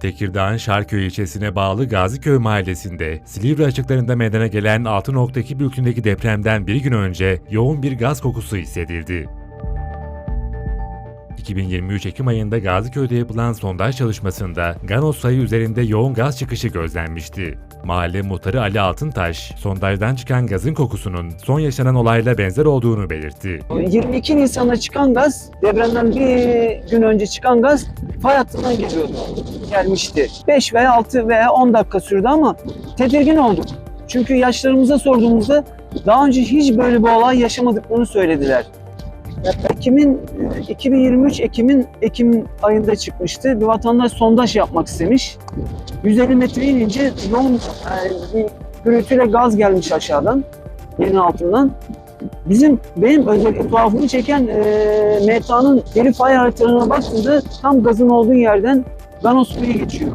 Tekirdağ'ın Şarköy ilçesine bağlı Gaziköy mahallesinde Silivri açıklarında meydana gelen 6.2 büyüklüğündeki depremden bir gün önce yoğun bir gaz kokusu hissedildi. 2023 Ekim ayında Gaziköy'de yapılan sondaj çalışmasında Ganos sayı üzerinde yoğun gaz çıkışı gözlenmişti. Mahalle muhtarı Ali Altıntaş, sondajdan çıkan gazın kokusunun son yaşanan olayla benzer olduğunu belirtti. 22 Nisan'da çıkan gaz, depremden bir gün önce çıkan gaz fay hattından geliyordu. Gelmişti. 5 veya 6 veya 10 dakika sürdü ama tedirgin olduk. Çünkü yaşlarımıza sorduğumuzda daha önce hiç böyle bir olay yaşamadıklarını söylediler. Ekim'in 2023 Ekim'in Ekim ayında çıkmıştı. Bir vatandaş sondaj yapmak istemiş. 150 metre inince yoğun e, bir gürültüyle gaz gelmiş aşağıdan, yerin altından. Bizim benim özellikle tuhafımı çeken e, MTA'nın veri fay haritalarına baktığımda tam gazın olduğu yerden suyu geçiyor.